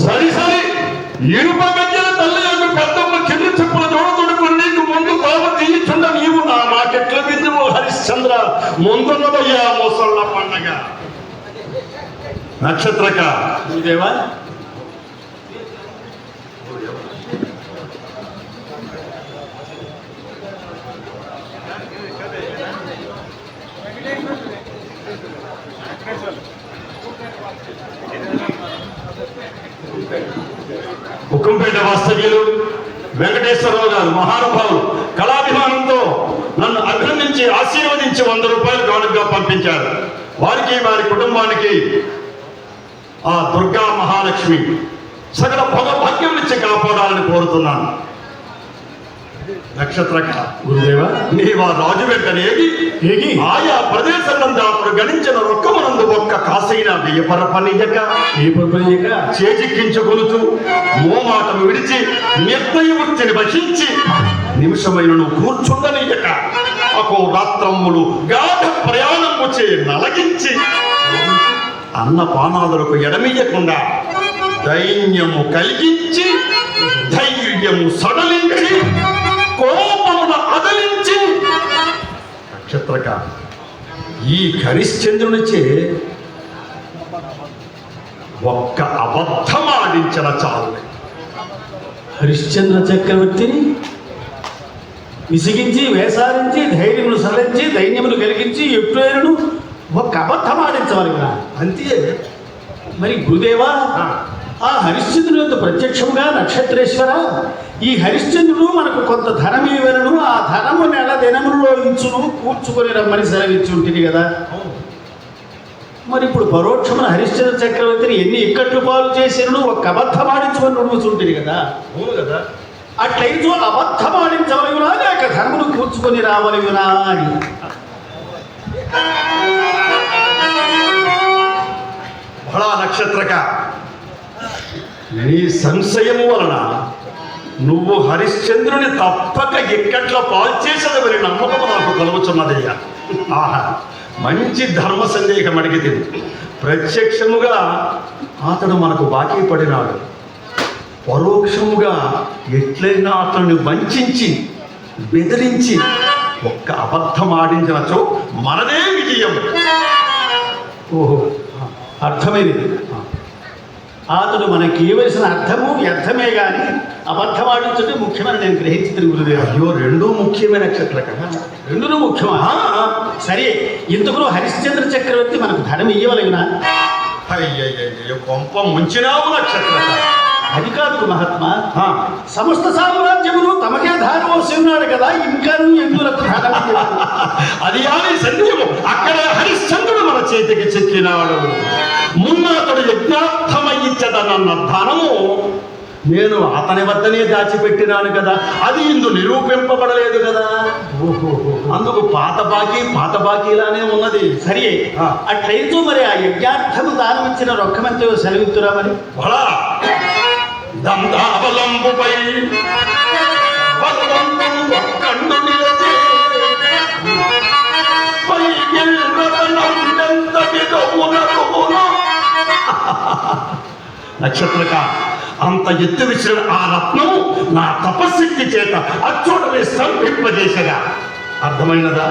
సరి సరి. ఇనుప గజ్జల తల్లి యొక్క పెద్దమ్మ చిన్న చెప్పుల జోడతోడుకుని నీకు ముందు బాబు తీయించుండ నీవు నా మాకెట్ల విద్యువు హరిశ్చంద్ర? ముందున్నదయ్యా ముసళ్ళ పండగ. నక్షత్రక. గురుదేవా హుకుంపేట వెంకటేశ్వరరావు గారు మహానుభావులు కళాభిమానంతో నన్ను అభినందించి ఆశీర్వదించి వంద రూపాయలు కానుకగా పంపించారు. వారికి వారి కుటుంబానికి ఆ దుర్గా మహాలక్ష్మి సకల భగ భాగ్యం నుంచి కాపాడాలని కోరుతున్నాను. ప్రదేశంలో అప్పుడు గణించిన రొక్కమునందు ఒక్క కాసైన పనియక విడిచి నిర్ణయ వృత్తిని వహించి నిమిషమైన కూర్చుండనీయక. అకో రాత్రమ్ములు గాఢ ప్రయాణము చే నలగించి అన్న పానాదులకు ఎడమియ్యకుండా దైన్యము కలిగించి ధైర్యము సడలించి నక్షత్రక ఈ హరిశ్చంద్రునిచే ఒక్క అబద్ధమాడించిన చాలు. హరిశ్చంద్ర చక్రవర్తిని విసిగించి వేసారించి ధైర్యమును సడలించి దైన్యమును కలిగించి ఎప్పుడైనను ఒక అబద్ధం ఆడించవాలి కదా అంతే. మరి గురుదేవా ఆ. హరిశ్చంద్రుని యొక్క ప్రత్యక్షముగా నక్షత్రేశ్వర ఈ హరిశ్చంద్రుడు మనకు కొంత ధనం ఇవ్వను ఆ ధనము నెల దినములలో ఇచ్చును కూర్చుకొని రమ్మని సెలవిచ్చి ఉంటుంది కదా. మరి ఇప్పుడు పరోక్షమున హరిశ్చంద్ర చక్రవర్తిని ఎన్ని ఇక్కట్లు పాలు చేసినను ఒక అబద్ధమాడించమని నడుముతుంటుంది కదా. అవును కదా. అట్లయితే అబద్ధమాడించవలయునా లేక ధనమును కూర్చుకొని రావలయునా అని. బహళా నక్షత్రక. నీ సంశయము వలన నువ్వు హరిశ్చంద్రుని తప్పక ఎక్కట్ల పాల్చేసదవని నమ్మకం నాకు కలుగుతున్నదయ్యా. ఆహా మంచి ధర్మ సందేహం అడిగితే ప్రత్యక్షముగా అతడు మనకు బాకీ పడినాడు. పరోక్షముగా ఎట్లయినా అతను వంచి బెదిరించి ఒక్క అబద్ధం ఆడించినచో మనదే విజయం. ఓహో అర్థమైనది అతడు మనకి ఇవ్వవలసిన అర్థము వ్యర్థమే కానీ అబద్ధమాడించుంటే ముఖ్యమని నేను గ్రహించింది గురుదేవ అయ్యో రెండూ ముఖ్యమైన నక్షత్ర కదా. రెండును ముఖ్యమా? సరే. ఇందుకు హరిశ్చంద్ర చక్రవర్తి మనకు ధనం ఇయ్యవలగినా అయ్యయ్యయ్యో కొంప ముంచినావు నక్షత్ర అది కాదు మహాత్మా. సమస్త సామ్రాజ్యమును తమకే ధారవలసి ఉన్నాడు కదా ఇంకా ఎందులకు ఇయ్యలేదు? అది ఆని సందేహము. అక్కడ హరిశ్చంద్రుడు మన చేతికి చెక్కినాడు. మున్న అతడు యజ్ఞార్థమయ్యిచ్చదనన్న ధనము నేను అతని వద్దనే దాచిపెట్టినాను కదా. అది ఇందు నిరూపింపబడలేదు కదా. అందుకు పాత బాకీ పాత బాకీలానే ఉన్నది. సరే. అట్లయితే మరి ఆ యజ్ఞార్థము దానం ఇచ్చిన రొక్కమంతో సెలవిత్తురా మరి? దందావలంబుపై దందాబలంబుపై బలవంతం నిలచే నక్షత్రక అంత ఎత్తు విసిరిన ఆ రత్నము నా తపశక్తి చేత అచ్చుడని స్తంభింపజేసగా అర్థమైనదా?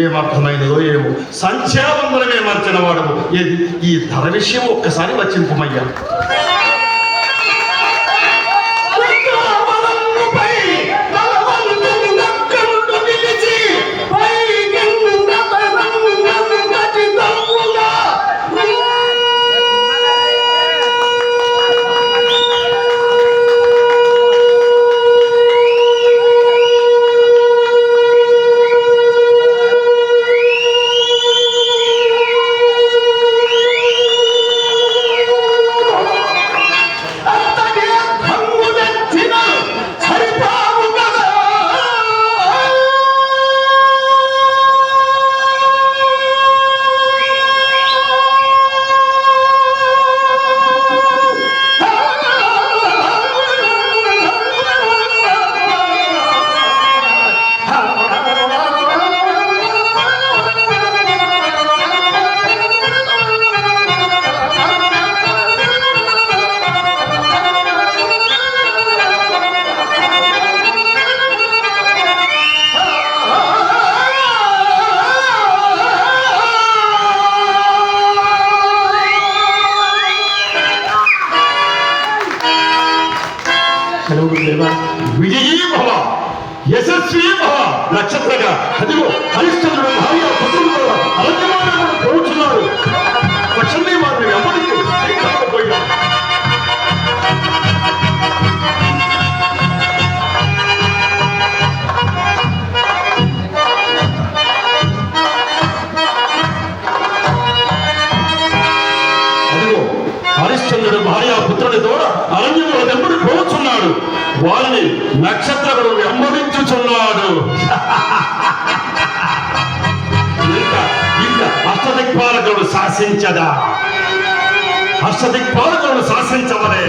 ఏమర్థమైనదో ఏమో. సంఖ్యావందనమే మర్చిన వాడము. ఏది? ఈ ధర విషయం ఒక్కసారి వచ్చింపమయ్యా సెలవు లేవా విజయీ భవ యశస్వీ భవ నక్షత్రగా. అదిగో హరిశ్చంద్రుడు భార్య పుత్రుడు అలంకమానములు పోచున్నాడు శాసించదా. హర్షదిక్పాలకులను శాసించవలే.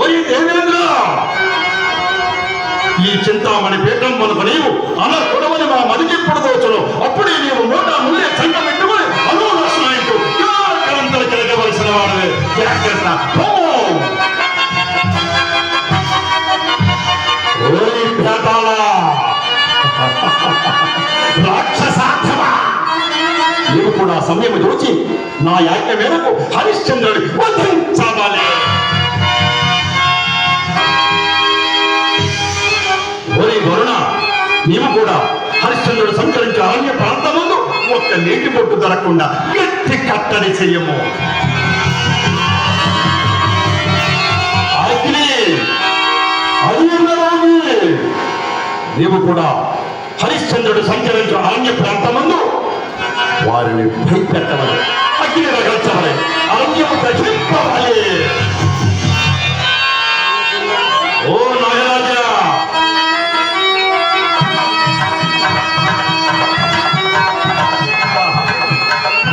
ఓయి దేవేంద్ర ఈ చింతామణి పీఠం మనకు నీవు అలా సమయం చూచి నా యాజ్ఞ మేరకు హరిశ్చంద్రుడి వధించాలి వరుణ నీవు కూడా హరిశ్చంద్రుడు సంచరించే అరణ్య ప్రాంతములు ఒక్క నీటి బొట్టు దొరకకుండా గట్టి కట్టడి చెయ్యము అగ్ని నీవు కూడా హరిశ్చంద్రుడు సంచరించే అరణ్య ప్రాంతమందు వారిని భయపెట్టవలే అగ్ని రగల్చవలే అరణ్యము దహింపవలే ఓ నాగరాజా!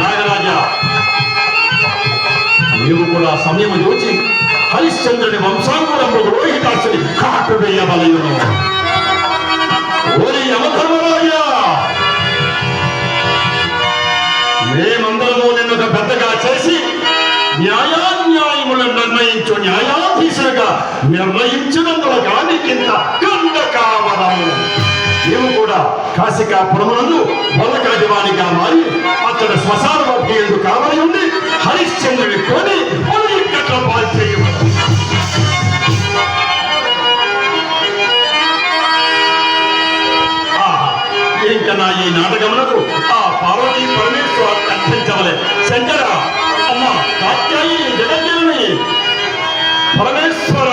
నాగరాజా! నీవు కూడా సమయం యోచి హరిశ్చంద్రుని వంశాంకురంలో రోహితాసుని కాటు వేయబలయును ఓరి యమధర్మరాజా! మేమందరము నిన్ను ఒక పెద్దగా చేసి న్యాయాన్యాయములను నిర్ణయించు న్యాయాధీశులుగా నిర్ణయించినందుల కింద కంద కావడము. నీవు కూడా కాశికాపురమునందు వల్లకాదివానిగా మారి అతడు శ్మశాన ఎందుకు కావలి ఉండి హరిశ్చంద్రుని కొని పొలి కట్ల పాల్చేయవచ్చు ఇంకా నా ఈ నాటకములకు ఆ పార్వతీ పరమేశ్వర కల్పించవలే శంకర అమ్మ కాత్యాయి జగజ్జనని. పరమేశ్వర